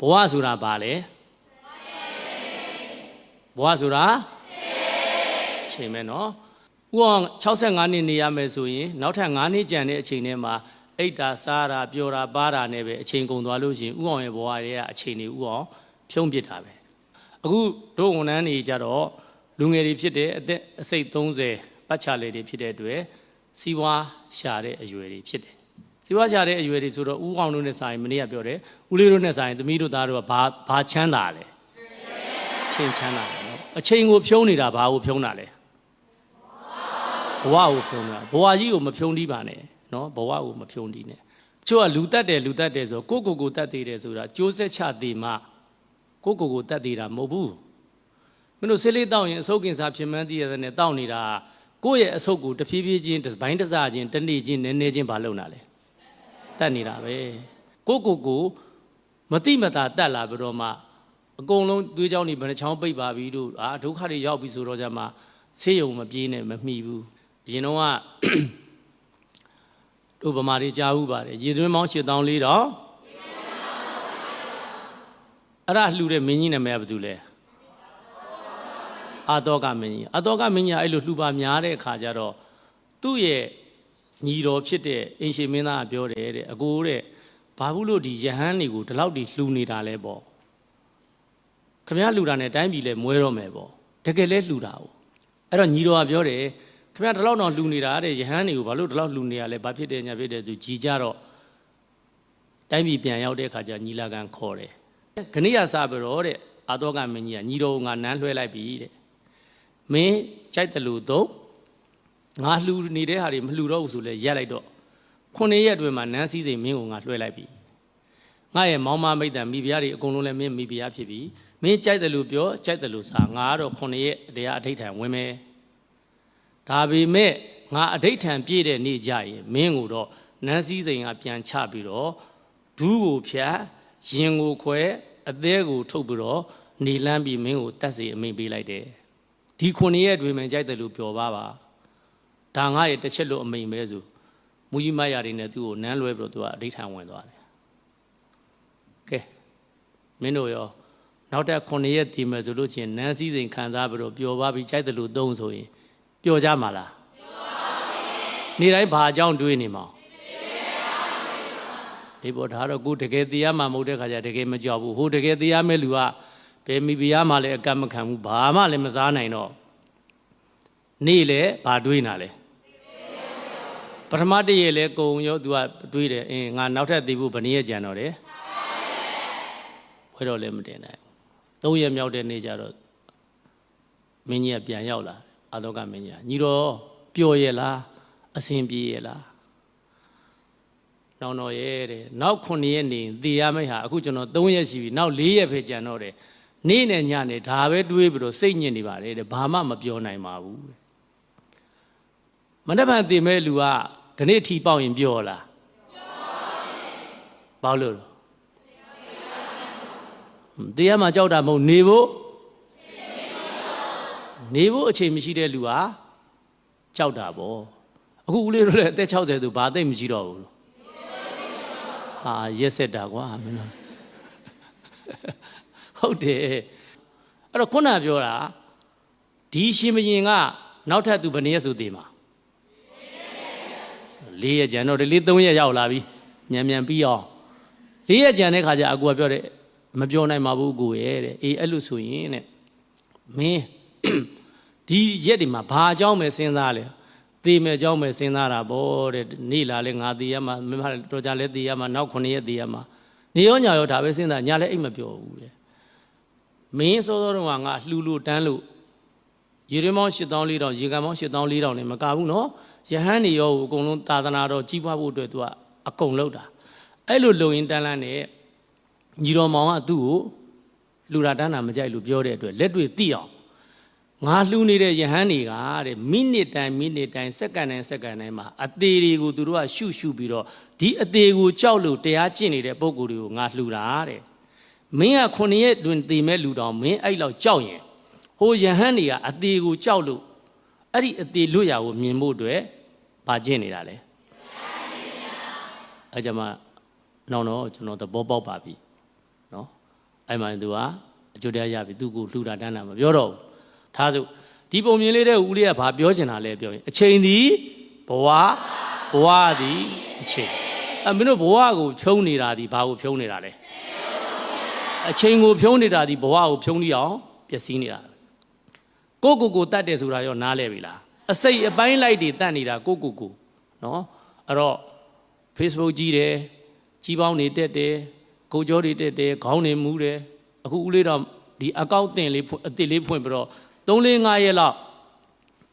ဘဝဆိုတာဘာလဲဘဝဆိုတာချိန်ပဲနော်ဥအောင်65နှစ်နေရမယ်ဆိုရင်နောက်ထပ်9နှစ်ကြံတဲ့အချိန်ထဲမှာအိတ်တာစားတာပျော်တာပါတာနဲ့ပဲအချိန်ကုန်သွားလို့ရှိရင်ဥအောင်ရဲ့ဘဝရဲ့အချိန်တွေဥအောင်ဖြုံးပစ်တာပဲအခုတို့ဝန်ထမ်းတွေကြတော့လူငယ်တွေဖြစ်တဲ့အသက်အစိတ်30ပတ်ချလေတွေဖြစ်တဲ့အတွက်စီးပွားရှာတဲ့အရွယ်တွေဖြစ်တယ် စီးပွားရှာတဲ့အရွယ်တွေဆိုတော့ဥအောင်တို့နဲ့ဆိုင်မနေ့ကပြောတယ်ဦးလေးတို့နဲ့ဆိုင်သမီးတို့သားတို့ကဘာဘာချမ်းသာလဲချင်းချမ်းသာတယ်နော်အချိန်ကိုဖြုံးနေတာဘာကိုဖြုံးတာလဲဘဝကိုဖြုံးတာဘဝကြီးကိုမဖြုံးတီးပါနဲ့နော်ဘဝကိုမဖြုံးတီးနဲ့ကျို့ကလူတက်တယ်လူတက်တယ်ဆိုကိုကိုကိုတက်သေးတယ်ဆိုတာကျိုးဆက်ချသေးမှကိုကိုကိုတက်သေးတာမဟုတ်ဘူးမင်းတို့ဆေးလေးတောက်ရင်အဆုတ်ကင်စားဖြစ်မှန်းသိရတဲ့နဲ့တောက်နေတာကိုယ့်ရဲ့အဆုတ်ကိုတဖြည်းဖြည်းချင်းတစ်ပိုင်းတစ်စချင်းတစ်နေ့ချင်းနည်းနည်းချင်းဘာလုပ်တာလဲ တက်နေတာပဲကိုကိုကိုမတိမတာတက်လာပြီးတော့မှအကုန်လုံးသွေးကြောင်းတွေဘယ်နှချောင်းပိတ်ပါပြီတို့အာဒုက္ခတွေရောက်ပြီဆိုတော့ကြမှာဆေးရုံမပြေးနဲ့မမှီဘူးအရင်တော့ကတို့ဗမာတွေကြားဘူးပါတယ်ရေသွင်းမောင်း8000လေးတော့အဲ့ဒါလှူတဲ့မင်းကြီးနာမည်ကဘာတူလဲအာတောကမင်းကြီးအာတောကမင်းကြီးကအဲ့လိုလှူပါများတဲ့အခါကျတော့သူ့ရဲ့ ညီတော်ဖြစ်တဲ့အင်ရှင်မင်းသားကပြောတယ်တဲ့အကိုတဲ့ဘာဘူးလို့ဒီယဟန်တွေကိုဒီလောက်ဒီလှူနေတာလဲပေါ့ခမရလှူတာနဲ့တိုင်းပြည်လဲမွဲတော့မယ်ပေါ့တကယ်လဲလှူတာ哦အဲ့တော့ညီတော်ကပြောတယ်ခင်ဗျာဒီလောက်တော့လှူနေတာတဲ့ယဟန်တွေကိုဘာလို့ဒီလောက်လှူနေရလဲဘာဖြစ်တယ်ညာဖြစ်တယ်သူကြည်ကြတော့တိုင်းပြည်ပြန်ရောက်တဲ့အခါကျညီလာခံခေါ်တယ်ခဏရစားပြီးတော့တဲ့အာတော့ကမင်းကြီးကညီတော်ကငါနန်းလွှဲလိုက်ပြီတဲ့မင်းကြိုက်တယ်လို့တော့ ငါလှူနေတဲ့ဟာတွေမလှူတော့ဘူးဆိုလဲရက်လိုက်တော့ခုနှစ်ရက်အတွင်းမှာနန်းစည်းစိမ်မင်းကိုငါလွှဲလိုက်ပြီငါရဲ့မောင်မမိတ်တံမိဖုရားတွေအကုန်လုံးလည်းမင်းမိဖုရားဖြစ်ပြီမင်းကြိုက်တယ်လို့ပြောကြိုက်တယ်လို့စားငါကတော့ခုနှစ်ရက်တရားအဋိဋ္ဌံဝင်မယ်ဒါပေမဲ့ငါအဋိဋ္ဌံပြည့်တဲ့နေ့ကြရင်မင်းကိုတော့နန်းစည်းစိန်ကပြန်ချပြီးတော့ဒူးကိုဖြတ်ရင်ကိုခွဲအသေးကိုထုတ်ပြီးတော့နေလန်းပြီးမင်းကိုတတ်စီအမိန်ပေးလိုက်တယ်ဒီခုနှစ်ရက်တွင်မှကြိုက်တယ်လို့ပြောပါပါ ဒါငါရဲ့တစ်ချက်လို့အမိန်ပဲဆိုမူကြီးမရတွေနဲ့သူ့ကိုနန်းလွဲပြီးတော့သူကအဋိဋ္ဌံဝင်သွားတယ်ကဲမင်းတို့ရောနောက်ထပ်ခုနှစ်ရက်တည်မယ်ဆိုလို့ချင်းနန်းစည်းစိန်ခံစားပြီးတော့ပျော်ပါပြီးကြိုက်တယ်လို့သုံးဆိုရင်ပျော်ကြမှာလားပျော်ပါဘူးနေတိုင်းဘာအကြောင်းတွေးနေမှာဒီပေါ်ဒါတော့ကိုတကယ်တရားမှမဟုတ်တဲ့ခါကျတကယ်မကြောက်ဘူးဟိုတကယ်တရားမဲ့လူကဘယ်မိဖုရားမှလည်းအကန့်မခံဘူးဘာမှလည်းမစားနိုင်တော့နေလေဘာတွေးနာလဲ ပထမတည့်ရလဲကုံရောသူကတွေးတယ်အင်းငါနောက်ထပ်သိဖို့ဘယ်နည်းရကြံတော့တယ်ဘွဲတော့လည်းမတင်နိုင်ဘူးသုံးရက်မြောက်တဲ့နေ့ကျတော့မင်းကြီးကပြန်ရောက်လာတယ်အာသောကမင်းကြီးညီတော်ပျော်ရဲ့လားအစဉ်ပြေရဲ့လားနောင်တော်ရဲ့တဲ့နောက်9ရက်နေသေရမယ့်ဟာအခုကျွန်တော်3ရက်ရှိပြီနောက်4ရက်ပဲကြံတော့တယ်နေ့နဲ့ညနဲ့ဒါပဲတွေးပြီးတော့စိတ်ညစ်နေပါတယ်တဲ့ဘာမှမပြောနိုင်ပါဘူးတဲ့ မနေ့ကသေမဲ့လူကခဏထီပေါက်ရင်ပြောလားပြောပါဘူးဘာလို့လဲသေရမှာကြောက်တာမဟုတ်နေဖို့နေဖို့အချိန်မရှိတဲ့လူဟာကြောက်တာပေါ့အခုဦးလေးတို့လည်းအသက်60သူဘာသိမ့်မရှိတော့ဘူးလို့ဟာရက်ဆက်တာကွာမင်းတို့ဟုတ်တယ်အဲ့တော့ခုနပြောတာဒီရှင်မရင်ကနောက်ထပ်သူဘယ်နည်းဆိုသေးမှာ လေးရက်ကြံတော့ဒီလေးသုံးရက်ရောက်လာပြီမြန်မြန်ပြီးအောင်လေးရက်ကြံတဲ့ခါကျအကူကပြောတယ်မပြောနိုင်ပါဘူးကိုရဲ့တဲ့အေးအဲ့လိုဆိုရင်တဲ့မင်းဒီရက်တွေမှာဘာအကြောင်းပဲစဉ်းစားလဲသေမယ်အကြောင်းပဲစဉ်းစားတာဗောတဲ့နေ့လာလဲငါသေရမှာမမတော်ကြလဲသေရမှာနောက်9ရက်သေရမှာနေရောညာရောဒါပဲစဉ်းစားညာလဲအိတ်မပြောဘူးတဲ့မင်းစောစောတော့ကငါလှူလို့တန်းလို့ ရေရင်းမောင်း8400တောင်ရေကန်မောင်း8400တောင်နဲ့မကဘူးနော်ယဟန်နေရောကိုအကုန်လုံးသာသနာတော်ကြီးပွားဖို့အတွက်သူကအကုန်လုပ်တာအဲ့လိုလုံရင်တန်းလန်းနဲ့ညီတော်မောင်ကသူ့ကိုလူရာတန်းတာမကြိုက်လို့ပြောတဲ့အတွက်လက်တွေတိအောင်ငါလှူနေတဲ့ယဟန်တွေကတဲ့မိနစ်တိုင်းမိနစ်တိုင်းစက္ကန့်တိုင်းစက္ကန့်တိုင်းမှာအသေးတွေကိုသူတို့ကရှုရှုပြီးတော့ဒီအသေးကိုကြောက်လို့တရားကျင့်နေတဲ့ပုံကိုယ်တွေကိုငါလှူတာတဲ့မင်းကခုနှစ်ရက်တွင်တည်မဲ့လူတော်မင်းအဲ့လောက်ကြောက်ရင် ဟိုယဟန်တွေကအသေးကိုကြောက်လို့အဲ့ဒီအသေးလွတ်ရာကိုမြင်ဖို့အတွက်ဗာကျင့်နေတာလေအဲ့ကြမှာနောက်တော့ကျွန်တော်သဘောပေါက်ပါပြီနော်အဲ့မှာသူကအကျိုးတရားရပြီသူကိုလှူတာတန်းတာမပြောတော့ဘူးထားစို့ဒီပုံမြင်လေးတဲ့ဦးလေးကဘာပြောချင်တာလဲပြောရင်အချိန်သည်ဘဝဘဝသည်အချိန်အမင်းတို့ဘဝကိုဖြုံးနေတာဒီဘာကိုဖြုံးနေတာလဲအချိန်ကိုဖြုံးနေတာဒီဘဝကိုဖြုံးနေအောင်ပျက်စီးနေတာ ကိုကိုကိုတတ်တယ်ဆိုတာရောနားလဲပြီလားအစိတ်အပိုင်းလိုက်တွေတတ်နေတာကိုကိုကိုနော်အဲ့တော့ Facebook ကြီးတယ်ကြီးပေါင်းနေတက်တယ်ကိုကြောတွေတက်တယ်ခေါင်းတွေမူးတယ်အခုဦးလေးတော့ဒီအကောက်တင်လေးဖွင့်အစ်စ်လေးဖွင့်ပြီးတော့3 4 5ရက်လောက်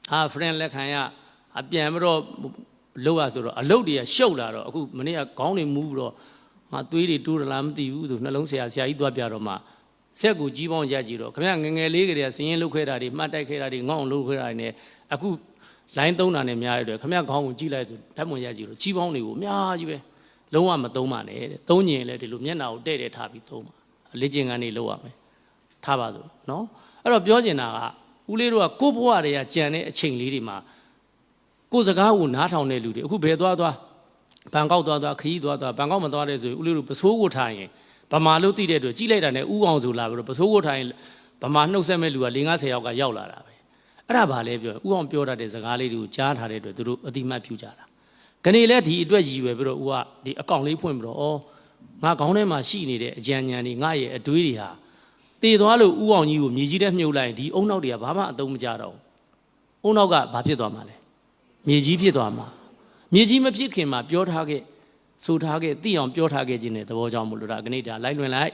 ဟာ friend လက်ခံရအပြန်ပြီးတော့လောက်ရဆိုတော့အလုတ်တွေကရှုပ်လာတော့အခုမနေ့ကခေါင်းတွေမူးပြီးတော့ငါသွေးတွေတိုးရလားမသိဘူးသူနှလုံးဆရာဆရာကြီးသွားပြတော့မှ ဆက်ကိုကြီးပေါင်းရက်ကြည့်တော့ခင်ဗျငယ်ငယ်လေးကလေးကစည်ရင်လုတ်ခဲ့တာတွေမှတ်တိုက်ခဲ့တာတွေငေါ့အောင်လုတ်ခဲ့တာတွေ ਨੇ အခုလိုင်းသုံးတာနဲ့များရတဲ့ခင်ဗျခေါင်းကိုကြည့်လိုက်ဆိုဓာတ်မွန်ရက်ကြည့်တော့ကြီးပေါင်းတွေကိုအများကြီးပဲလုံးဝမသုံးပါနဲ့တဲ့သုံးညင်လဲဒီလိုမျက်နှာကိုတဲ့တဲ့ထားပြီးသုံးပါလေ့ကျင့်ခန်းတွေလုပ်ရမယ်ထားပါစို့နော်အဲ့တော့ပြောချင်တာကဦးလေးတို့ကကိုယ့်ဘဝတွေကကြံတဲ့အချိန်လေးတွေမှာကိုယ်စကားကိုနားထောင်တဲ့လူတွေအခုဘယ်သွားသွားဘန်ကောက်သွားသွားခရီးသွားသွားဘန်ကောက်မသွားတဲ့ဆိုရင်ဦးလေးတို့ပစိုးကိုထားရင် ဗမာလို့သိတဲ့အတွက်ကြီးလိုက်တာနဲ့ဥအောင်ဆိုလာပြီးတော့ပစိုးကိုထားရင်ဗမာနှုတ်ဆက်မဲ့လူက၄50ယောက်ကရောက်လာတာပဲအဲ့ဒါဘာလဲပြောဥအောင်ပြောတတ်တဲ့စကားလေးတွေကိုကြားထားတဲ့အတွက်သူတို့အတိမတ်ပြုကြတာခဏလဲဒီအတွက်ရည်ရွယ်ပြီးတော့ဦးကဒီအကောင့်လေးဖွင့်ပြီးတော့ဩငါခေါင်းထဲမှာရှိနေတဲ့အကြံဉာဏ်တွေငါရဲ့အတွေးတွေဟာတည်သွားလို့ဥအောင်ကြီးကိုမြေကြီးထဲမြုပ်လိုက်ရင်ဒီအုံနောက်တွေကဘာမှအသုံးမကျတော့ဘူးအုံနောက်ကဘာဖြစ်သွားမှာလဲမြေကြီးဖြစ်သွားမှာမြေကြီးမဖြစ်ခင်မှာပြောထားခဲ့ ဆိုထားခဲ့သိအောင်ပြောထားခဲ့ခြင်းနဲ့သဘောကြောင့်မလို့ဒါကနေ့ဒါလိုက်လွင်လိုက်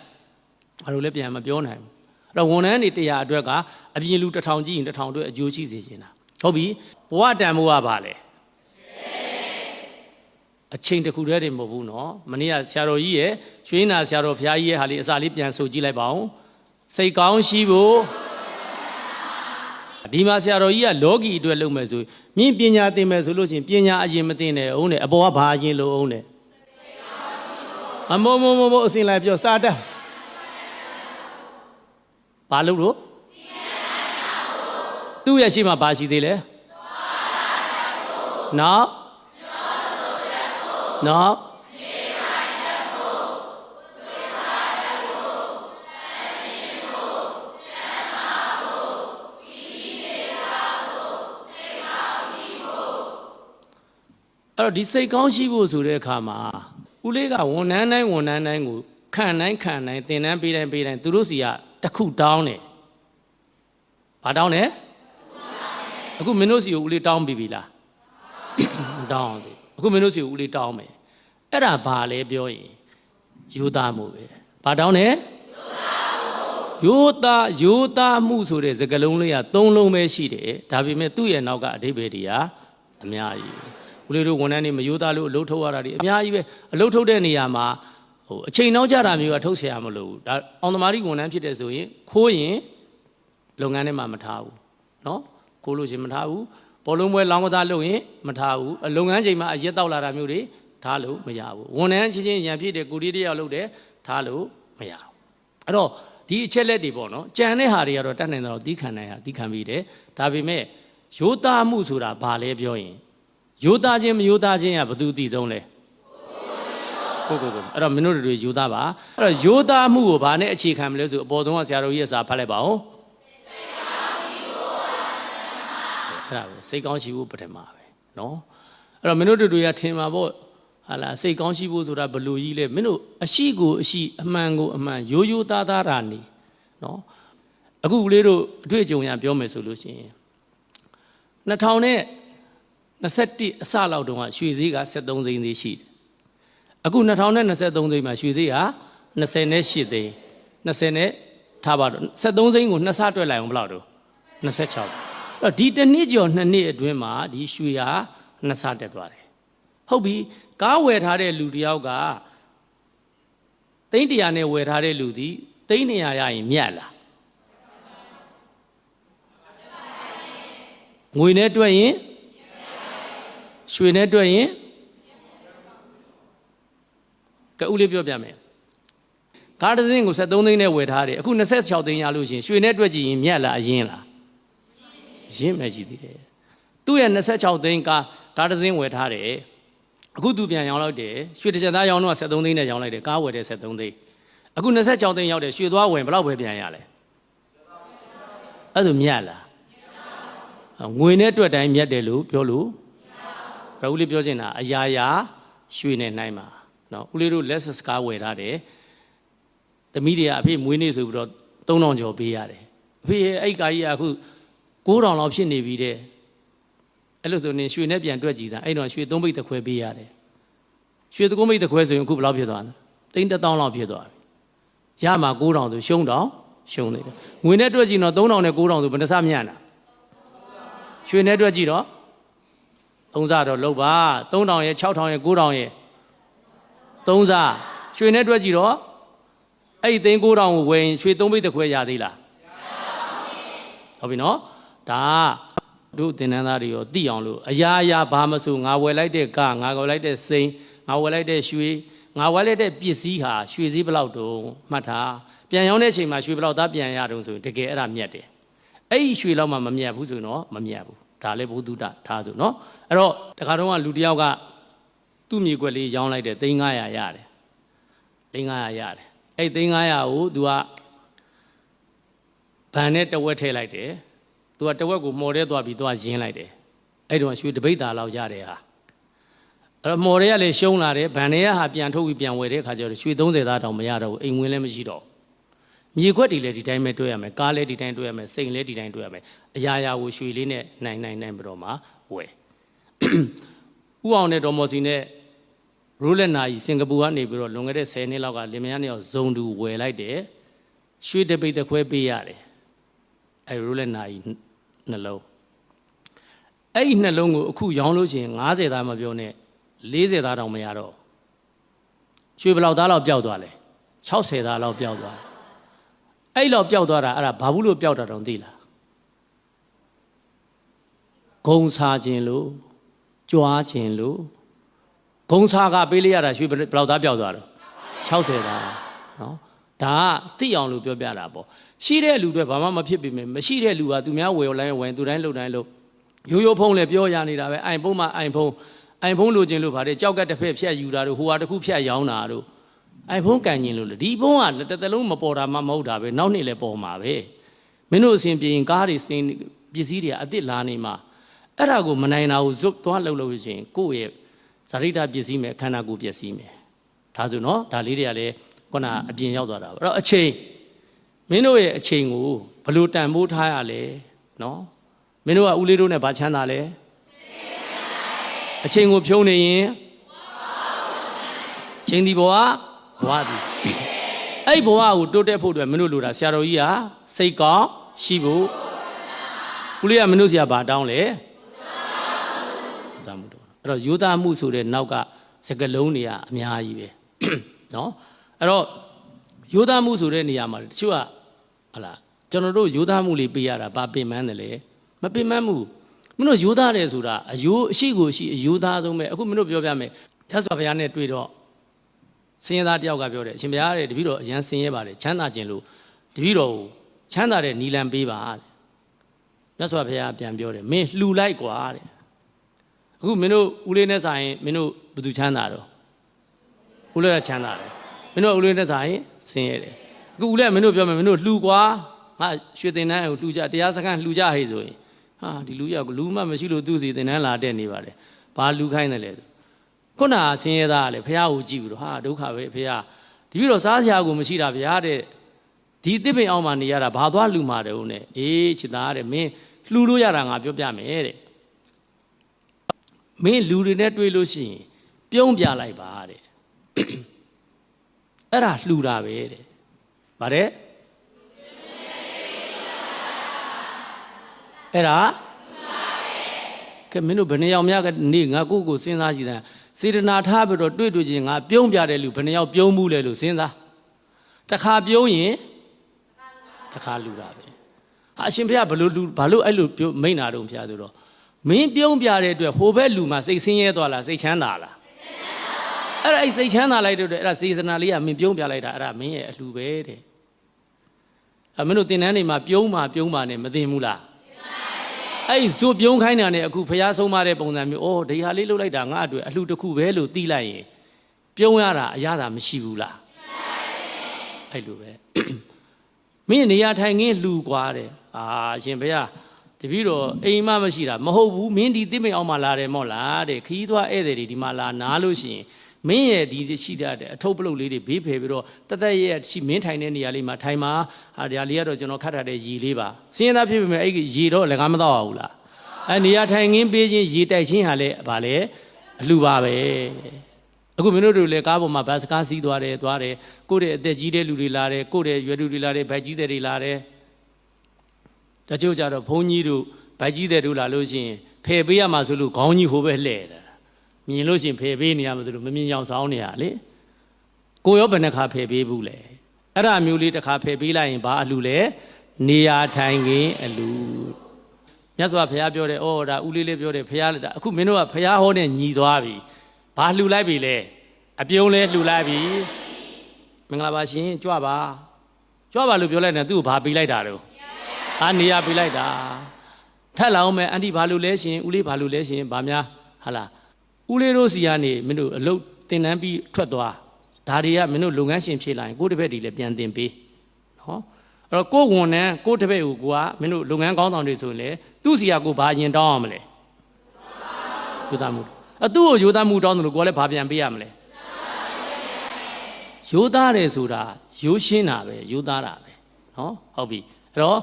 ဘာလို့လဲပြန်မပြောနိုင်ဘူးအဲ့တော့ဝန်ထမ်းတွေတရားအတွက်ကအပြင်လူတစ်ထောင်ကြည့်ရင်တစ်ထောင်အတွက်အကျိုးရှိစေချင်တာဟုတ်ပြီဘဝတန်ဖိုးကဘာလဲအချိန်တစ်ခုတည်းတည်းမဟုတ်ဘူးเนาะမနေ့ကဆရာတော်ကြီးရဲ့ရွှေနာဆရာတော်ဘုရားကြီးရဲ့ဟာလေးအစာလေးပြန်ဆိုကြည့်လိုက်ပါဦးစိတ်ကောင်းရှိဖို့ဒီမှာဆရာတော်ကြီးကလောကီအတွက်လုပ်မယ်ဆိုမြင့်ပညာသင်မယ်ဆိုလို့ရှိရင်ပညာအရင်မသင်နဲ့အောင်နဲ့အပေါ်ကဘာအရင်လို့အောင်နဲ့ အမောမောမောမောအစဉ်လိုက်ပြောစာတတ်ဘာလို့လို့သူ့ရဲ့ရှိမှဘာရှိသေးလဲနောက်နောက်အဲ့တော့ဒီစိတ်ကောင်းရှိဖို့ဆိုတဲ့အခါမှာ ဦးလေးကဝန်ထမ်းတိုင်းဝန်ထမ်းတိုင်းကိုခံတိုင်းခံတိုင်းသင်တန်းပေးတိုင်းပေးတိုင်းသူတို့စီကတစ်ခုတောင်းတယ်။ဘာတောင်းလဲ။အခုမင်းတို့စီကိုဦးလေးတောင်းပြီးပြီလား။မတောင်းဘူး။အခုမင်းတို့စီကိုဦးလေးတောင်းမယ်။အဲ့ဒါဘာလဲပြောရင်ယူသားမှုပဲ။ဘာတောင်းလဲ။ယူသားယူသားမှုဆိုတဲ့စကားလုံးလေးကသုံးလုံးပဲရှိတယ်။ဒါပေမဲ့သူ့ရဲ့နောက်ကအဓိပ္ပာယ်တွေကအများကြီးပဲ။ ဦးလေးတို့ဝန်ထမ်းတွေမယူသားလို့အလုပ်ထုတ်ရတာတွေအများကြီးပဲ။အလုပ်ထုတ်တဲ့နေရာမှာဟိုအချိန်နောက်ကြတာမျိုးကထုတ်เสียရမလို့ဘူးဒါအောင်သမားကြီးဝန်ထမ်းဖြစ်တဲ့ဆိုရင်ခိုးရင်လုပ်ငန်းထဲမှာမထားဘူးเนาะခိုးလို့ရှင်မထားဘူးဘောလုံးပွဲလောင်းကစားလုပ်ရင်မထားဘူးအလုပ်ငန်းချိန်မှာအရက်တောက်လာတာမျိုးတွေထားလို့မရဘူးဝန်ထမ်းချင်းချင်းရံဖြစ်တဲ့ကိုရီးတယောက်လုပ်တယ်ထားလို့မရဘူးအဲ့တော့ဒီအချက်လက်တွေပေါ့နော်ကြံတဲ့ဟာတွေကတော့တတ်နိုင်တော့တီးခံနိုင်ဟာတီးခံပြီးတယ်ဒါပေမဲ့ရိုးသားမှုဆိုတာဘာလဲပြောရင် ရိုးသားခြင်းမရိုးသားခြင်းကဘယ်သူတည်ဆုံးလဲကိုကိုကိုအဲ့တော့မင်းတို့တွေယူသားပါအဲ့တော့ယူသားမှုကိုဘာနဲ့အခြေခံမလဲဆိုအပေါ်ဆုံးကဆရာတော်ကြီးရဲ့စာဖတ်လိုက်ပါဦးအဲ့ဒါပဲစိတ်ကောင်းရှိဖို့ပထမပဲနော်အဲ့တော့မင်းတို့တွေကထင်မှာပေါ့ဟာလားစိတ်ကောင်းရှိဖို့ဆိုတာဘယ်လိုကြီးလဲမင်းတို့အရှိကိုအရှိအမှန်ကိုအမှန်ရိုးရိုးသားသားတာနေနော်အခုကလေးတို့အတွေ့အကြုံရပြောမယ်ဆိုလို့ရှိရင်2000နဲ့ 21အစလောက်တုန်းကရွှေဈေးက73သိန်းသေးရှိတယ်အခု2023သိန်းမှာရွှေသေးဟာ28သိန်း20နဲ့ထားပါတော့73သိန်းကိုနှစ်ဆတွက်လိုက်အောင်ဘယ်လောက်တော့26အဲ့တော့ဒီတစ်နှစ်ကျော်နှစ်နှစ်အတွင်းမှာဒီရွှေဟာနှစ်ဆတက်သွားတယ်ဟုတ်ပြီကားဝယ်ထားတဲ့လူတယောက်ကသိန်း100နဲ့ဝယ်ထားတဲ့လူသည်သိန်း200ရရင်မြတ်လားငွေနဲ့တွက်ရင် ရွှေနဲ့တွက်ရင်ကဦးလေးပြောပြမယ်ကားတစ်စင်းကို73သိန်းနဲ့ဝယ်ထားတယ်အခု26သိန်းရလို့ရှိရင်ရွှေနဲ့တွက်ကြည့်ရင်မြတ်လားအရင်လားအရင်ပဲရှိသေးတယ်သူ့ရဲ့26သိန်းကားကားတစ်စင်းဝယ်ထားတယ်အခုသူပြန်ရောင်းလိုက်တယ်ရွှေတစ်ချက်သားရောင်းတော့73သိန်းနဲ့ရောင်းလိုက်တယ်ကားဝယ်တယ်73သိန်းအခု26သိန်းရောက်တယ်ရွှေသွားဝင်ဘယ်လောက်ပဲပြန်ရလဲအဲ့ဒါမြတ်လားငွေနဲ့တွက်တိုင်းမြတ်တယ်လို့ပြောလို့ ဘယ်ဦးလေးပြောချင်တာအရာရာရွှေနဲ့နိုင်မှာနော်ဦးလေးတို့ lessons ကားဝယ်ထားတယ်သမီးတွေကအဖေမွေးနေ့ဆိုပြီးတော့3000ကျော်ပေးရတယ်အဖေရဲ့အဲ့ကာကြီးကအခု9000လောက်ဖြစ်နေပြီတဲ့အဲ့လိုဆိုရင်ရွှေနဲ့ပြန်တွက်ကြည့်တာအဲ့တော့ရွှေသုံးပိတ်တစ်ခွဲပေးရတယ်ရွှေသုံးပိတ်တစ်ခွဲဆိုရင်အခုဘယ်လောက်ဖြစ်သွားလဲသိန်း1000လောက်ဖြစ်သွားပြီရမှာ9000ဆိုရှုံးတော့ရှုံးနေတယ်ငွေနဲ့တွက်ကြည့်တော့3000နဲ့9000ဆိုဘယ်နှစမြတ်တာရွှေနဲ့တွက်ကြည့်တော့ သုံးစားတော့လုပ်ပါ3000ရဲ့6000ရဲ့9000ရဲ့သုံးစားရွှေနဲ့တွဲကြည့်တော့အဲ့ဒီသိန်း9000ကိုဝယ်ရင်ရွှေ3ပိတ်တစ်ခွဲရသေးလားမရပါဘူးဟုတ်ပြီနော်ဒါတို့တင်နန်းသားတွေရောသိအောင်လို့အရာရာဘာမဆိုငါဝယ်လိုက်တဲ့ကငါဝယ်လိုက်တဲ့စိန်ငါဝယ်လိုက်တဲ့ရွှေငါဝယ်လိုက်တဲ့ပစ္စည်းဟာရွှေစည်းဘလောက်တုံးမှတ်ထားပြန်ရောင်းတဲ့အချိန်မှာရွှေဘလောက်သားပြန်ရတုံးဆိုရင်တကယ်အဲ့ဒါမြတ်တယ်အဲ့ဒီရွှေလောက်မှမမြတ်ဘူးဆိုရင်တော့မမြတ်ဘူး ဒါလည်းဘုဒ္ဓတာထားဆိုနော်အဲ့တော့တခါတော့ကလူတစ်ယောက်ကသူ့မြေကွက်လေးရောင်းလိုက်တယ်3900ရတယ်3900ရတယ်အဲ့3900ကို तू ကဗန်နဲ့တဝက်ထည့်လိုက်တယ်သူကတဝက်ကိုမော်ရဲသွားပြီးသွားရင်းလိုက်တယ်အဲ့တော့ရွှေတပိတ်တာလောက်ရတယ်ဟာအဲ့တော့မော်ရဲကလည်းရှုံးလာတယ်ဗန်ရဲကဟာပြန်ထုတ်ပြီးပြန်ဝယ်တဲ့အခါကျတော့ရွှေ30သားတောင်မရတော့ဘူးအိမ်ဝင်လည်းမရှိတော့ မြေခွက်တွေလည်းဒီတိုင်းပဲတွေ့ရမယ်ကားလည်းဒီတိုင်းတွေ့ရမယ်စိန်လည်းဒီတိုင်းတွေ့ရမယ်အရာရာကိုရွှေလေးနဲ့နိုင်နိုင်နိုင်ပြီးတော့မှဝယ်ဥအောင်နဲ့ဒေါ်မော်စီနဲ့ရိုးလက်နာကြီးစင်ကာပူကနေပြီးတော့လွန်ခဲ့တဲ့10နှစ်လောက်ကလင်မယားနှစ်ယောက်ဇုံတူဝယ်လိုက်တယ်ရွှေတပိတ်တစ်ခွဲပေးရတယ်အဲရိုးလက်နာကြီးနှလုံးအဲ့ဒီနှလုံးကိုအခုရောင်းလို့ရှိရင်90သားမပြောနဲ့40သားတောင်မရတော့ရွှေဘယ်လောက်သားလောက်ပျောက်သွားလဲ60သားလောက်ပျောက်သွားတယ် အဲ့လောက်ပျောက်သွားတာအဲ့ဒါဘာဘူးလို့ပျောက်တာတောင်သိလားဂုံစားခြင်းလို့ကြွားခြင်းလို့ဂုံစားကပေးလိုက်ရတာရွှေဘယ်လောက်သားပျောက်သွားတော့60သားနော်ဒါကသိအောင်လို့ပြောပြတာပေါ့ရှိတဲ့လူတွေဘာမှမဖြစ်ပြီမယ်မရှိတဲ့လူကသူများဝယ်လိုက်ဝင်သူတိုင်းလှုပ်တိုင်းလှုပ်ရိုးရိုးဖုံးလည်းပြောရနေတာပဲအိုင်ဖုံးမှာအိုင်ဖုံးအိုင်ဖုံးလိုချင်လို့ဗါတဲ့ကြောက်ကတစ်ဖက်ဖြတ်ယူတာတို့ဟိုဟာတစ်ခုဖြတ်ရောင်းတာတို့ အိုင်ဖုံးကန်ကျင်လို့လေဒီဖုံးကတစ်သက်လုံးမပေါ်တာမှမဟုတ်တာပဲနောက်နေ့လည်းပေါ်မှာပဲမင်းတို့အစဉ်ပြေရင်ကားတွေစင်ပစ္စည်းတွေအစ်စ်လာနေမှာအဲ့ဒါကိုမနိုင်တာကိုဇွတ်သွားလှုပ်လို့ချင်းကိုယ့်ရဲ့ဇာတိတပစ္စည်းမယ်ခန္ဓာကိုယ်ပစ္စည်းမယ်ဒါဆိုနော်ဒါလေးတွေကလည်းခုနအပြင်ရောက်သွားတာပဲအဲ့တော့အချိန်မင်းတို့ရဲ့အချိန်ကိုဘယ်လိုတန်ဖိုးထားရလဲနော်မင်းတို့ကဦးလေးတို့နဲ့ဘာချမ်းသာလဲအချိန်ကိုဖြုံးနေရင်ချိန်ဒီဘဝ ဘဝဒီအဲ့ဘဝကိုတိုးတက်ဖို့အတွက်မင်းတို့လိုတာဆရာတော်ကြီးကစိတ်ကောင်းရှိဖို့ဦးလေးကမင်းတို့ဆရာဘာတောင်းလဲတာမှုတော့အဲ့တော့ယူသားမှုဆိုတဲ့နောက်ကစကလုံးတွေကအများကြီးပဲနော်အဲ့တော့ယူသားမှုဆိုတဲ့နေရာမှာတချို့ကဟလာကျွန်တော်တို့ယူသားမှုလေးပေးရတာဘာပင်ပန်းတယ်လဲမပင်ပန်းမှုမင်းတို့ယူသားတယ်ဆိုတာအယိုးအရှိကိုရှိအယိုးသားဆုံးပဲအခုမင်းတို့ပြောပြမယ်ရသော်ဘုရားနဲ့တွေ့တော့ စင်ရသားတယောက်ကပြောတယ်အရှင်ဘုရားတဲ့တပည့်တော်အရန်စင်ရပါတယ်ချမ်းသာခြင်းလို့တပည့်တော်ကိုချမ်းသာတဲ့နီလန်ပေးပါတဲ့မြတ်စွာဘုရားပြန်ပြောတယ်မင်းလှူလိုက်กว่าတဲ့အခုမင်းတို့ဦးလေးနဲ့ဆိုင်မင်းတို့ဘယ်သူချမ်းသာတော့ဦးလေးကချမ်းသာတယ်မင်းတို့ဦးလေးနဲ့ဆိုင်ဆင်းရဲတယ်အခုဦးလေးကမင်းတို့ပြောမယ်မင်းတို့လှူกว่าငါရွှေတင်တန်းကိုလှူကြတရားစခန်းလှူကြဟေ့ဆိုရင်ဟာဒီလူရောက်လူမှမရှိလို့သူ့စီတင်တန်းလာတက်နေပါလေဘာလူခိုင်းတယ်လဲ ခုနဆင်းရဲသားကလေဖះကိုကြည့်ပြီးတော့ဟာဒုက္ခပဲဖះဒီပြီးတော့စားစရာကိုမရှိတာဗျာတဲ့ဒီတစ်ပင်အောင်မှနေရတာဘာသွားလူမာတယ်ဦးနဲ့အေးချစ်သားတဲ့မင်းလှူလို့ရတာငါပြောပြမယ်တဲ့မင်းလူတွေနဲ့တွေ့လို့ရှိရင်ပြုံးပြလိုက်ပါတဲ့အဲ့ဒါလှူတာပဲတဲ့ဗါတဲ့အဲ့ဒါကဲမင်းတို့ဘယ်နှယောက်များကနေငါကိုကိုစဉ်းစားကြည့်တယ် စေတနာထားပြီးတော့တွေ့တွေ့ချင်းငါပြုံးပြတဲ့လူဘယ်နှယောက်ပြုံးမှုလဲလို့စဉ်းစားတခါပြုံးရင်တခါလူတာပဲဟာအရှင်ဘုရားဘလို့လူဘာလို့အဲ့လိုပြုံးမိန်တာတော့ဖျားဆိုတော့မင်းပြုံးပြတဲ့အတွက်ဟိုဘက်လူမှာစိတ်ဆင်းရဲသွားလားစိတ်ချမ်းသာလားအဲ့ဒါအဲ့စိတ်ချမ်းသာလိုက်တဲ့အတွက်အဲ့ဒါစေတနာလေးကမင်းပြုံးပြလိုက်တာအဲ့ဒါမင်းရဲ့အလှပဲတဲ့အမင်းတို့တင်တန်းနေမှာပြုံးမှာပြုံးမှာနဲ့မသိဘူးလား အဲ့ဇွတ်ပြုံးခိုင်းတာနဲ့အခုဖျားဆုံးမတဲ့ပုံစံမျိုးအိုးဒီဟာလေးလှုပ်လိုက်တာငါအတွက်အလှတစ်ခုပဲလို့တီးလိုက်ရင်ပြုံးရတာအရသာမရှိဘူးလားဟ အဲ့လိုပဲ မင်းနေရာထိုင်ခင်းလှူกว่าတဲ့အာအရှင်ဘုရားတပည့်တော်အိမ်မမရှိတာမဟုတ်ဘူးမင်းဒီတိမိတ်အောင်မှလာတယ်မော့လားတဲ့ခီးသွားဧည့်သည်တွေဒီမှာလာနားလို့ရှိရင် မင်းရဲ့ဒီရှိတဲ့အထုပ်ပလုတ်လေးတွေဘေးဖယ်ပြီးတော့တသက်ရဲ့ရှိမင်းထိုင်တဲ့နေရာလေးမှာထိုင်မှာဟာဒီဟာလေးကတော့ကျွန်တော်ခတ်ထားတဲ့ရေလေးပါစင်းသားဖြစ်ပေမဲ့အဲ့ဒီရေတော့လည်းကားမတော့ပါဘူးလားအဲနေရာထိုင်ခင်းပေးခြင်းရေတိုက်ခြင်းဟာလည်းဗာလေအလှပါပဲအခုမင်းတို့တို့လည်းကားပေါ်မှာဘတ်စကားစီးသွားတယ်သွားတယ်ကိုယ့်ရဲ့အသက်ကြီးတဲ့လူတွေလာတယ်ကိုယ့်ရဲ့ရွယ်လူတွေလာတယ်ဗိုက်ကြီးတဲ့တွေလာတယ်တချို့ကြတော့ဘုန်းကြီးတို့ဗိုက်ကြီးတဲ့တို့လာလို့ရှိရင်ဖယ်ပေးရမှာဆိုလို့ခေါင်းကြီးဟိုပဲလှဲ့တာ မြင်လို့ရှိရင်ဖယ်ပေးနေရမှာဆိုလို့မမြင်အောင်ဆောင်းနေရလေကိုရောဘယ်နှခါဖယ်ပေးဘူးလဲအဲ့ဒါမျိုးလေးတစ်ခါဖယ်ပေးလိုက်ရင်ဘာအလှလဲနေရာထိုင်ခင်းအလှမြတ်စွာဘုရားပြောတယ်ဩဒါဦးလေးလေးပြောတယ်ဘုရားလည်းဒါအခုမင်းတို့ကဘုရားဟောတဲ့ညီသွားပြီဘာလှူလိုက်ပြီလဲအပြုံးလဲလှူလိုက်ပြီမင်္ဂလာပါရှင်ကြွပါကြွပါလို့ပြောလိုက်တယ်သူ့ကိုဘာပေးလိုက်တာတော့အာနေရပေးလိုက်တာထက်လောင်းမဲ့အန်တီဘာလို့လဲရှင်ဦးလေးဘာလို့လဲရှင်ဗာများဟာလား ဦးလေးတို့စီကနေမင်းတို့အလုတ်တင်တန်းပြီးထွက်သွားဒါတွေကမင်းတို့လုပ်ငန်းရှင်ဖြစ်လာရင်ကိုယ့်တစ်ပည့်တွေလည်းပြန်တင်ပေးနော်အဲ့တော့ကိုယ့်ဝန်ထမ်းကိုယ့်တစ်ပည့်ကိုကိုကမင်းတို့လုပ်ငန်းကောင်းဆောင်တွေဆိုရင်လေသူ့စီကကိုဘာရင်တောင်းအောင်မလဲယူသားမှုအသူ့ကိုယူသားမှုတောင်းတယ်လို့ကိုကလည်းဘာပြန်ပေးရမလဲယူသားတယ်ဆိုတာယူရှင်းတာပဲယူသားတာပဲနော်ဟုတ်ပြီအဲ့တော့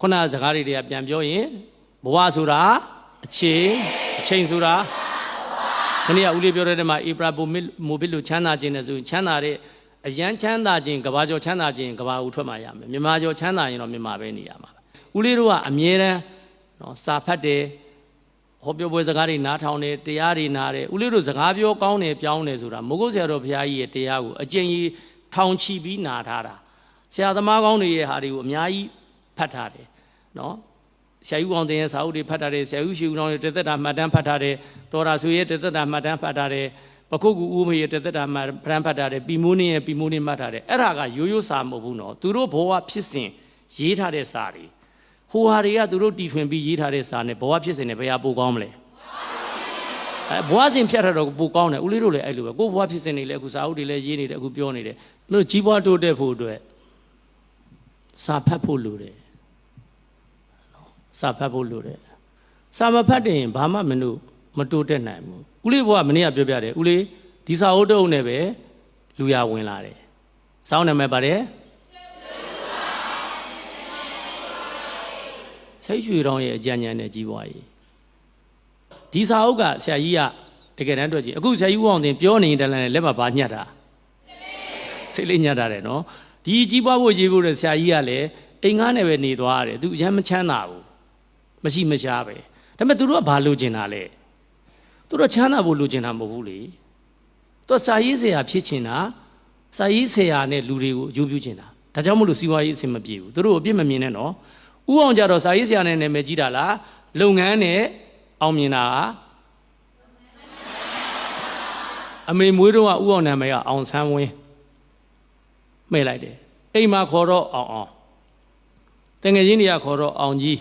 ခုနစကားတွေတွေကပြန်ပြောရင်ဘဝဆိုတာအချိန်အချိန်ဆိုတာ မနေ့ကဦးလေးပြောတဲ့ထဲမှာဧပရာဘိုမစ်မိုဘစ်လို့ချမ်းသာခြင်းနဲ့ဆိုရင်ချမ်းသာတဲ့အရန်ချမ်းသာခြင်းကဘာကျော်ချမ်းသာခြင်းကဘာဦးထွက်มาရမယ်မြန်မာကျော်ချမ်းသာရင်တော့မြန်မာပဲနေရမှာဦးလေးတို့ကအမြဲတမ်းနော်စာဖတ်တယ်ဟောပြောပွဲစကားတွေနားထောင်တယ်တရားတွေနားတယ်ဦးလေးတို့စကားပြောကောင်းတယ်ပြောင်းတယ်ဆိုတာမိုးကုတ်ဆရာတော်ဘုရားကြီးရဲ့တရားကိုအကျဉ်းကြီးထောင်ချီပြီးနာထားတာဆရာသမားကောင်းတွေရဲ့ဟာတွေကိုအများကြီးဖတ်ထားတယ်နော် ဆရာယူအောင်တင်ရဲ့စာအုပ်တွေဖတ်ထားတယ်ဆရာယူရှိဦးအောင်ရဲ့တသက်တာမှတ်တမ်းဖတ်ထားတယ်တော်ရာဆွေရဲ့တသက်တာမှတ်တမ်းဖတ်ထားတယ်ပခုတ်ကူဦးမေရဲ့တသက်တာမှတ်တမ်းဖတ်ထားတယ်ပီမိုးနင်းရဲ့ပီမိုးနင်းမှတ်ထားတယ်အဲ့ဒါကရိုးရိုးစာမဟုတ်ဘူးနော်သူတို့ဘဝဖြစ်စဉ်ရေးထားတဲ့စာတွေဟိုဟာတွေကသူတို့တီထွင်ပြီးရေးထားတဲ့စာနဲ့ဘဝဖြစ်စဉ်နဲ့ဘယ်ဟာပိုကောင်းမလဲအဲဘဝစဉ်ဖြတ်ထားတော့ပိုကောင်းတယ်ဦးလေးတို့လည်းအဲ့လိုပဲကိုယ်ဘဝဖြစ်စဉ်တွေလည်းအခုစာအုပ်တွေလည်းရေးနေတယ်အခုပြောနေတယ်တို့ကြီးပွားတိုးတက်ဖို့အတွက်စာဖတ်ဖို့လိုတယ် စာဖတ်ဖို့လိုတယ်စာမဖတ်တဲ့ရင်ဘာမှမလို့မတိုးတက်နိုင်ဘူးဦးလေးဘုရားမနေ့ကပြောပြတယ်ဦးလေးဒီစာအုပ်တုံးနဲ့ပဲလူရဝင်လာတယ်စောင်းနာမည်ပါတယ်ဆိတ်ရွှေတော်ရဲ့အကြံဉာဏ်နဲ့ကြီးပွားရေးဒီစာအုပ်ကဆရာကြီးကတကယ်တမ်းတွေ့ကြည့်အခုဆရာကြီးဦးအောင်တင်ပြောနေတယ်လည်းလက်မှာဘာညှက်တာစိတ်လေးညှက်တာတယ်နော်ဒီကြီးပွားဖို့ရေးဖို့တဲ့ဆရာကြီးကလည်းအိမ်ငားနဲ့ပဲနေသွားရတယ်သူအရင်မချမ်းသာဘူး မရှိမရှားပဲဒါပေမဲ့သူတို့ကဘာလိုချင်တာလဲသူတို့ချမ်းသာဖို့လိုချင်တာမဟုတ်ဘူးလေသူကစာရေးဆရာဖြစ်ချင်တာစာရေးဆရာနဲ့လူတွေကိုအကျိုးပြုချင်တာဒါကြောင့်မလို့စီးပွားရေးအဆင်မပြေဘူးသူတို့အပြစ်မမြင်နဲ့နော်ဥအောင်ကြတော့စာရေးဆရာနဲ့နာမည်ကြီးတာလားလုပ်ငန်းနဲ့အောင်မြင်တာကအမေမွေးတော့ကဥအောင်နာမည်ကအောင်ဆန်းဝင်းမှဲ့လိုက်တယ်အိမ်မှာခေါ်တော့အောင်အောင်တငယ်ချင်းတွေကခေါ်တော့အောင်ကြီး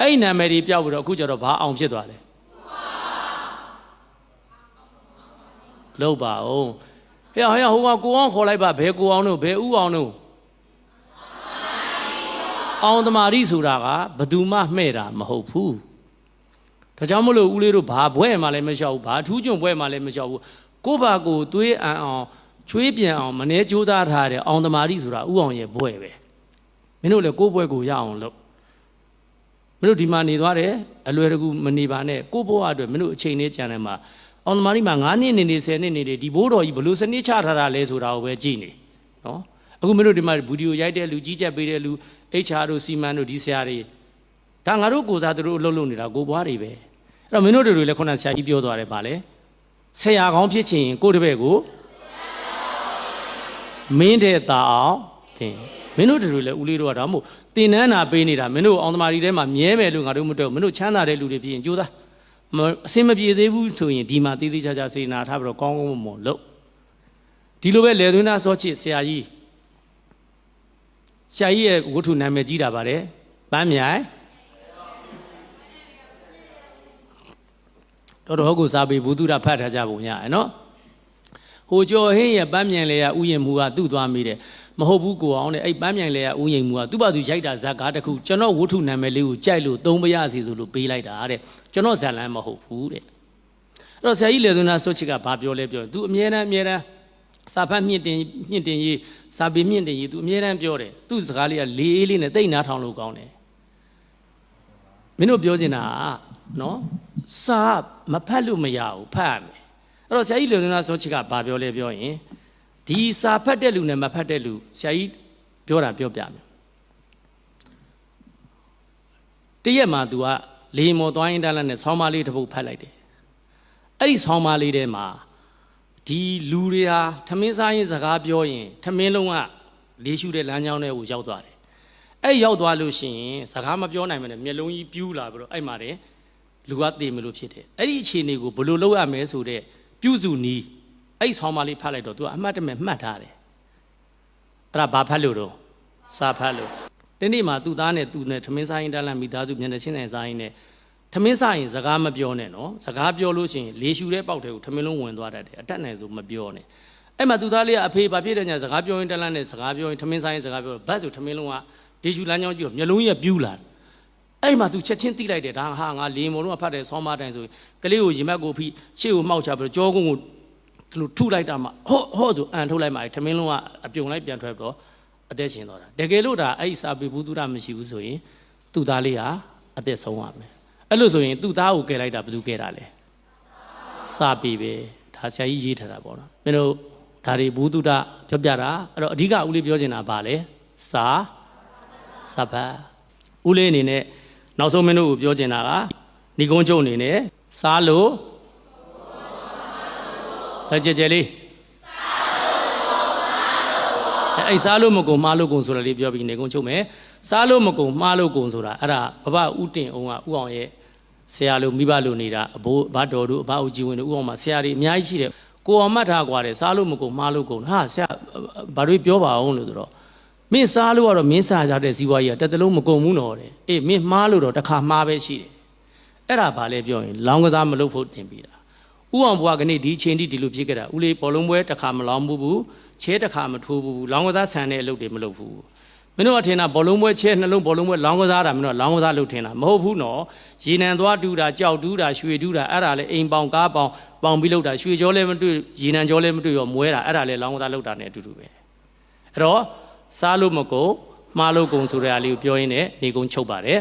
အဲ့ဒီနာမည်ကြီးပြောက်ပြီးတော့အခုကျတော့ဘာအောင်ဖြစ်သွားလဲလောက်ပါအောင်ဟဲ့ဟဲ့ဟိုကကိုအောင်ခေါ်လိုက်ပါဘယ်ကိုအောင်တို့ဘယ်ဥအောင်တို့အောင်သမารိဆိုတာကဘယ်သူမှမှဲ့တာမဟုတ်ဘူးဒါကြောင့်မလို့ဦးလေးတို့ဘာဘွဲ့မှလည်းမလျှောက်ဘူးဘာထူးချွန်ဘွဲ့မှလည်းမလျှောက်ဘူးကိုယ့်ဘာကိုသွေးအံအောင်ချွေးပြန်အောင်မနှဲကြိုးစားထားတဲ့အောင်သမารိဆိုတာဥအောင်ရဲ့ဘွဲ့ပဲမင်းတို့လည်းကိုယ့်ဘွဲ့ကိုရအောင်လုပ် မင်းတို့ဒီမှာနေသွားတယ်အလွယ်တကူမနေပါနဲ့ကိုယ့်ဘဝအတွက်မင်းတို့အချိန်လေးကြံတယ်မှာအောင်သမားကြီးမှာ9နှစ်နေနေ10နှစ်နေနေဒီဘိုးတော်ကြီးဘလို့စနစ်ချထားတာလဲဆိုတာကိုပဲကြည့်နေနော်အခုမင်းတို့ဒီမှာဗီဒီယိုရိုက်တဲ့လူကြီးကြက်ပေးတဲ့လူ HR တို့စီမံတို့ဒီဆရာတွေဒါငါတို့ကိုစားသူတို့အလုပ်လုပ်နေတာကိုဘွားတွေပဲအဲ့တော့မင်းတို့တွေလည်းခုနဆရာကြီးပြောသွားတယ်ဗာလေဆရာကောင်းဖြစ်ချင်ရင်ကိုယ့်တပည့်ကိုမင်းတဲ့တာအောင်သင် မင်းတို့တွေလည်းဦးလေးတို့ကဒါမှမဟုတ်တင်နန်းနာပေးနေတာမင်းတို့အောင်သမားကြီးထဲမှာမြဲမယ်လို့ငါတို့မတွေ့ဘူးမင်းတို့ချမ်းသာတဲ့လူတွေဖြစ်ရင်ကြိုးစားမအစင်မပြေသေးဘူးဆိုရင်ဒီမှာသေးသေးချာချာစေနာထားပြီးတော့ကောင်းကောင်းမွန်မွန်လုပ်ဒီလိုပဲလေသွင်းသားစောချစ်ဆရာကြီးဆရာကြီးရဲ့ဝတ္ထုနာမည်ကြီးတာပါတယ်ပန်းမြိုင်တော်တော်ကိုစားပြီးဘုသူရဖတ်ထားကြပုံညာရယ်နော်ဟိုကျော်ဟင်းရဲ့ပန်းမြန်လေရဥယျာဉ်မူကသူ့သွားမိတယ် မဟုတ်ဘူးကိုအောင်တဲ့အဲ့ပန်းမြန်လေရဥယျာဉ်မူကသူ့ဘာသူရိုက်တာဇာတ်ကားတစ်ခုကျွန်တော်ဝတ္ထုနာမည်လေးကိုကြိုက်လို့သုံးပရစီဆိုလို့ပေးလိုက်တာတဲ့ကျွန်တော်ဇာတ်လမ်းမဟုတ်ဘူးတဲ့အဲ့တော့ဆရာကြီးလေသွန်းသားစွတ်ချစ်ကဘာပြောလဲပြောတယ် तू အမြဲတမ်းအမြဲတမ်းစာဖတ်မြင့်တင်မြင့်တင်ရေးစာပေမြင့်တင်ရေး तू အမြဲတမ်းပြောတယ်သူ့စကားလေးကလေးအေးလေးနဲ့တိတ်နားထောင်လို့ကောင်းတယ်မင်းတို့ပြောချင်တာကနော်စာမဖတ်လို့မရဘူးဖတ်ရမယ်အဲ့တော့ဆရာကြီးလူနာစောချစ်ကဘာပြောလဲပြောရင် ဒီစာဖတ်တဲ့လူနဲ့မဖတ်တဲ့လူဆရာကြီးပြောတာပြောပြမယ်တရက်မှာ तू ကလေမော်သွားရင်တန်းလက်နဲ့ဆောင်းပါးလေးတစ်ပုဒ်ဖတ်လိုက်တယ်အဲ့ဒီဆောင်းပါးလေးထဲမှာဒီလူတွေဟာထမင်းစားရင်စကားပြောရင်ထမင်းလုံးကလေးရှုတဲ့လမ်းကြောင်းထဲကိုရောက်သွားတယ်အဲ့ရောက်သွားလို့ရှိရင်စကားမပြောနိုင်မနဲ့မျက်လုံးကြီးပြူးလာပြီးတော့အဲ့မှာတဲ့လူကတည်မလို့ဖြစ်တယ်အဲ့ဒီအခြေအနေကိုဘယ်လိုလုပ်ရမလဲဆိုတဲ့ပြုစုနီး အဲ့ဆောင်းပါလေးဖတ်လိုက်တော့သူကအမှတ်တမဲ့မှတ်ထားတယ်အဲ့ဒါဘာဖတ်လို့တော့စာဖတ်လို့ဒီနေ့မှာသူ့သားနဲ့သူနဲ့ထမင်းစားရင်တန်းလန့်မိသားစုမျက်နှာချင်းနဲ့စားရင်နဲ့ထမင်းစားရင်စကားမပြောနဲ့နော်စကားပြောလို့ရှိရင်လေရှူတဲ့ပေါက်ထဲကိုထမင်းလုံးဝင်သွားတတ်တယ်အတက်နိုင်ဆိုမပြောနဲ့အဲ့မှာသူသားလေးကအဖေဘာဖြစ်တဲ့ညာစကားပြောရင်တန်းလန့်နဲ့စကားပြောရင်ထမင်းစားရင်စကားပြောဘတ်ဆိုထမင်းလုံးကဒေရှူလမ်းကြောင်းကြည့်တော့မျက်လုံးကြီးကပြူးလာတယ်အဲ့ဒီမှာ तू ချက်ချင်းတိလိုက်တယ်ဒါဟာငါလေမော်လုံးကဖတ်တယ်ဆောင်းမတိုင်ဆိုရင်ကလေးကိုရင်ဘတ်ကိုဖိရှေ့ကိုမှောက်ချပြီးတော့ကြောကုန်းကို ဒီလိုထုလိုက်တာမှဟော့ဟော့ဆိုအန်ထုတ်လိုက်မှထမင်းလုံးကအပြုံလိုက်ပြန်ထွက်ပြီးတော့အသက်ရှင်သွားတာတကယ်လို့ဒါအဲ့ဒီစာပေဘူးသူရမရှိဘူးဆိုရင်သူ့သားလေးဟာအသက်ဆုံးရမယ်အဲ့လိုဆိုရင်သူ့သားကိုကယ်လိုက်တာဘယ်သူကယ်တာလဲစာပေပဲဒါဆရာကြီးရေးထားတာပေါ့နော်မင်းတို့ဒါတွေဘူးသူရပြောပြတာအဲ့တော့အဓိကဦးလေးပြောချင်တာဗာလဲစာစပ်ပါဦးလေးအနေနဲ့နောက်ဆုံးမင်းတို့ကိုပြောချင်တာကဏီကုန်းကျုံအနေနဲ့စားလို့ စားကြဲကြဲလေးအဲ့စားလို့မကုံမှားလို့ကုံဆိုတာလေးပြောပြီးနေကုန်းချုပ်မယ်စားလို့မကုံမှားလို့ကုံဆိုတာအဲ့ဒါဘဘဥတင်အောင်ကဥအောင်ရဲ့ဆရာလိုမိဘလိုနေတာအဘိုးဘတော်တို့အဘဦးကြီးဝင်တို့ဥအောင်မှာဆရာတွေအများကြီးရှိတယ်ကိုအောင်မှတ်ထားကြတယ်စားလို့မကုံမှားလို့ကုံဟာဆရာဘာတွေပြောပါအောင်လို့ဆိုတော့မင်းစားလို့ကတော့မင်းစားကြတဲ့ဇီဝကြီးကတစ်တလုံးမကုန်ဘူးတော့တဲ့အေးမင်းမှားလို့တော့တစ်ခါမှားပဲရှိတယ်အဲ့ဒါဘာလဲပြောရင်လောင်းကစားမလုပ်ဖို့တင်ပြီးတာ ဥအောင်ဘွားကနေ့ဒီချိန်ထိဒီလိုဖြစ်ခဲ့တာဦးလေးဘောလုံးပွဲတစ်ခါမလောင်းဘူးဘူးချဲတစ်ခါမထိုးဘူးလောင်းကစားဆန်တဲ့အလုပ်တွေမလုပ်ဘူးမင်းတို့ကထင်တာဘောလုံးပွဲချဲနှလုံးဘောလုံးပွဲလောင်းကစားတာမင်းတို့ကလောင်းကစားလုပ်ထင်တာမဟုတ်ဘူးနော်ရေနံသွားတူးတာကြောက်တူးတာရွှေတူးတာအဲ့ဒါလေအိမ်ပေါင်ကားပေါင်ပေါင်ပြီးလုပ်တာရွှေကြောလည်းမတွေ့ရေနံကြောလည်းမတွေ့ရောမွဲတာအဲ့ဒါလေလောင်းကစားလုပ်တာ ਨੇ အတူတူပဲအဲ့တော့စားလို့မကုန်မှားလို့ကုန်ဆိုတဲ့အလေးကိုပြောရင်းနဲ့နေကုန်ချုပ်ပါတယ်